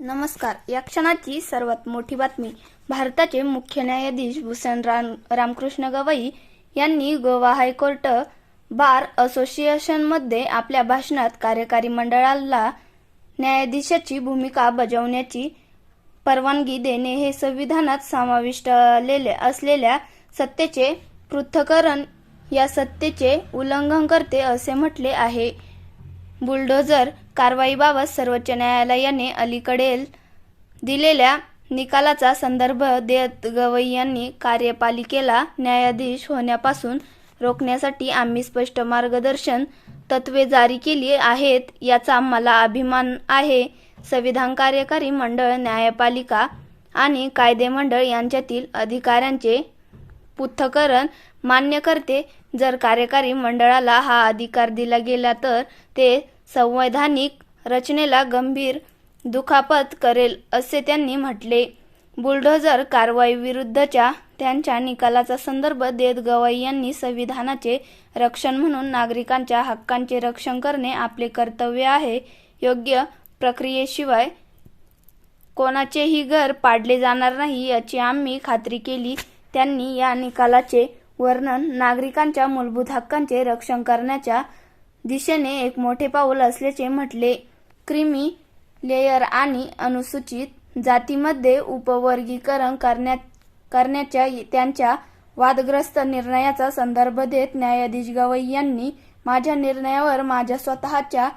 नमस्कार. या क्षणाची सर्वात मोठी बातमी. भारताचे मुख्य न्यायाधीश भूषण राम रामकृष्ण गवई यांनी गोवा हायकोर्ट बार असोसिएशनमध्ये आपल्या भाषणात कार्यकारी मंडळाला न्यायाधीशाची भूमिका बजावण्याची परवानगी देणे हे संविधानात समाविष्ट असलेल्या सत्तेचे पृथक्करण या सत्तेचे उल्लंघन करते असे म्हटले आहे. बुलडोझर कारवाईबाबत सर्वोच्च न्यायालयाने अलीकडे दिलेल्या निकालाचा संदर्भ देत गवई यांनी कार्यपालिकेला न्यायाधीश होण्यापासून रोखण्यासाठी आम्ही स्पष्ट मार्गदर्शन तत्वे जारी केली आहेत याचा मला अभिमान आहे. संविधान कार्यकारी मंडळ न्यायपालिका आणि कायदे मंडळ यांच्यातील अधिकाऱ्यांचे पृथक्करण मान्य करते. जर कार्यकारी मंडळाला हा अधिकार दिला गेला तर ते संवैधानिक रचनेला गंभीर दुखापत करेल असे त्यांनी म्हटले. बुलडोझर कारवाई विरुद्धच्या त्यांच्या निकालाचा संदर्भ देत गवाई यांनी संविधानाचे रक्षण म्हणून नागरिकांच्या हक्कांचे रक्षण करणे आपले कर्तव्य आहे. योग्य प्रक्रियेशिवाय कोणाचेही घर पाडले जाणार नाही याची आम्ही खात्री केली. त्यांनी या निकालाचे वर्णन नागरिकांच्या मूलभूत हक्कांचे रक्षण करण्याच्या दिशेने एक मोठे पाऊल असल्याचे म्हटले. क्रिमी लेयर आणि अनुसूचित जातीमध्ये उपवर्गीकरण करण्यात करण्याच्या त्यांच्या वादग्रस्त निर्णयाचा संदर्भ देत न्यायाधीश गवई यांनी माझ्या निर्णयावर माझ्या स्वतःच्या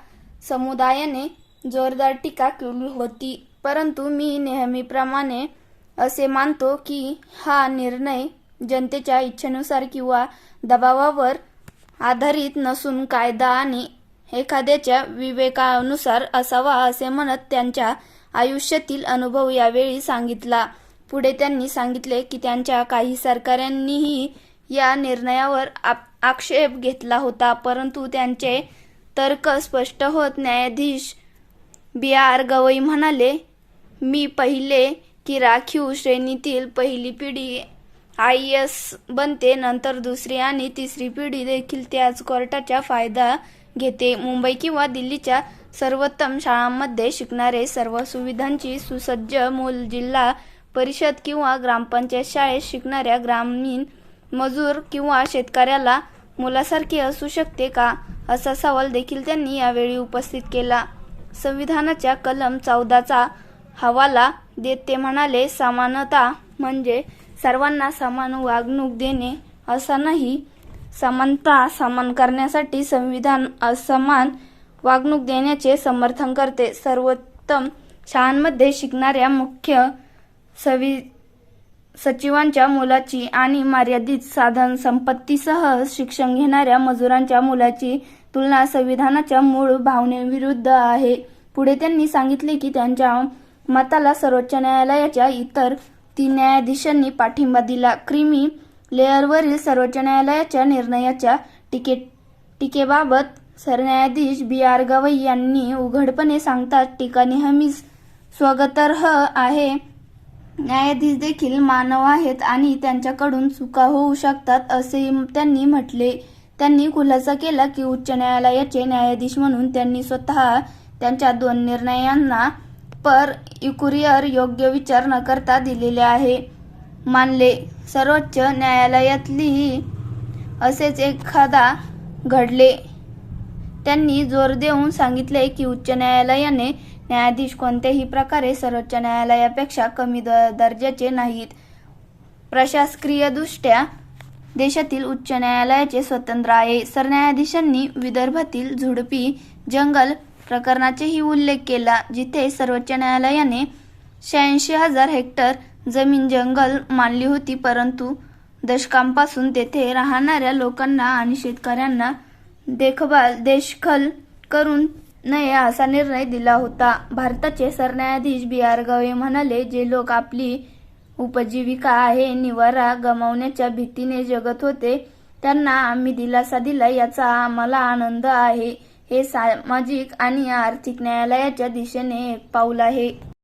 समुदायाने जोरदार टीका केली होती. परंतु मी नेहमीप्रमाणे असे मानतो की हा निर्णय जनतेच्या इच्छेनुसार किंवा दबावावर आधारित नसून कायदा आणि एखाद्याच्या विवेकानुसार असावा असे म्हणत त्यांच्या आयुष्यातील अनुभव यावेळी सांगितला. पुढे त्यांनी सांगितले की त्यांच्या काही सरकारांनीही या निर्णयावर आप- आक्षेप घेतला होता परंतु त्यांचे तर्क स्पष्ट होत न्यायाधीश बी आर गवई म्हणाले मी पहिले की राखीव श्रेणीतील पहिली पिढी आय एस बनते नंतर दुसरी आणि तिसरी पिढी देखील त्याच कोर्टाचा फायदा घेते. मुंबई किंवा दिल्लीच्या सर्वोत्तम शाळांमध्ये शिकणारे सर्व सुविधांची सुसज्ज मूल जिल्हा परिषद किंवा ग्रामपंचायत शाळेत शिकणाऱ्या ग्रामीण मजूर किंवा शेतकऱ्याला मुलासारखे असू शकते का? असा सवाल देखील त्यांनी यावेळी उपस्थित केला. संविधानाच्या कलम चौदाचा हवाला देत ते म्हणाले समानता म्हणजे सर्वांना समान वागणूक देणे असं नाही. समानता समान करण्यासाठी संविधान असमान वागणूक देण्याचे समर्थन करते. सर्वोत्तम शाळांमध्ये शिकणाऱ्या मुख्य सवि सचिवांच्या मुलाची आणि मर्यादित साधन संपत्तीसह शिक्षण घेणाऱ्या मजुरांच्या मुलाची तुलना संविधानाच्या मूळ भावनेविरुद्ध आहे. पुढे त्यांनी सांगितले की त्यांच्या मताला सर्वोच्च न्यायालयाच्या इतर तीन न्यायाधीशांनी पाठिंबा दिला. क्रिमी लेअरवरील सर्वोच्च न्यायालयाच्या निर्णयाच्या टीके टीकेबाबत सरन्यायाधीश बी आर गवई यांनी उघडपणे सांगतात टीका नेहमीच स्वागतार्ह आहे. न्यायाधीश देखील मानव आहेत आणि त्यांच्याकडून चुका होऊ शकतात असे त्यांनी म्हटले. त्यांनी खुलासा केला की उच्च न्यायालयाचे न्यायाधीश म्हणून त्यांनी स्वतः त्यांच्या दोन निर्णयांना पर युकुरियर योग्य विचार न करता दिलेले आहे. मानले सर्वोच्च न्यायालयातलीही असेच एखादा घडले. त्यांनी जोर देऊन सांगितले की उच्च न्यायालयाने न्यायाधीश कोणत्याही प्रकारे सर्वोच्च न्यायालयापेक्षा कमी द- दर्जाचे नाहीत. प्रशासकीयदृष्ट्या देशातील उच्च न्यायालयाचे स्वतंत्र आहे. सरन्यायाधीशांनी विदर्भातील झुडपी जंगल प्रकरणाचेही उल्लेख केला जिथे सर्वोच्च न्यायालयाने शहाऐंशी हजार हेक्टर जमीन जंगल मानली होती परंतु दशकांपासून तेथे राहणाऱ्या लोकांना आणि शेतकऱ्यांना देखभाल देशखल करून नये असा निर्णय दिला होता. भारताचे सरन्यायाधीश बी आर गवे म्हणाले जे लोक आपली उपजीविका आहे निवारा गमावण्याच्या भीतीने जगत होते त्यांना आम्ही दिलासा दिला याचा आम्हाला आनंद आहे. हे सामाजिक आणि आर्थिक न्यायालयाच्या दिशेने एक पाऊल आहे.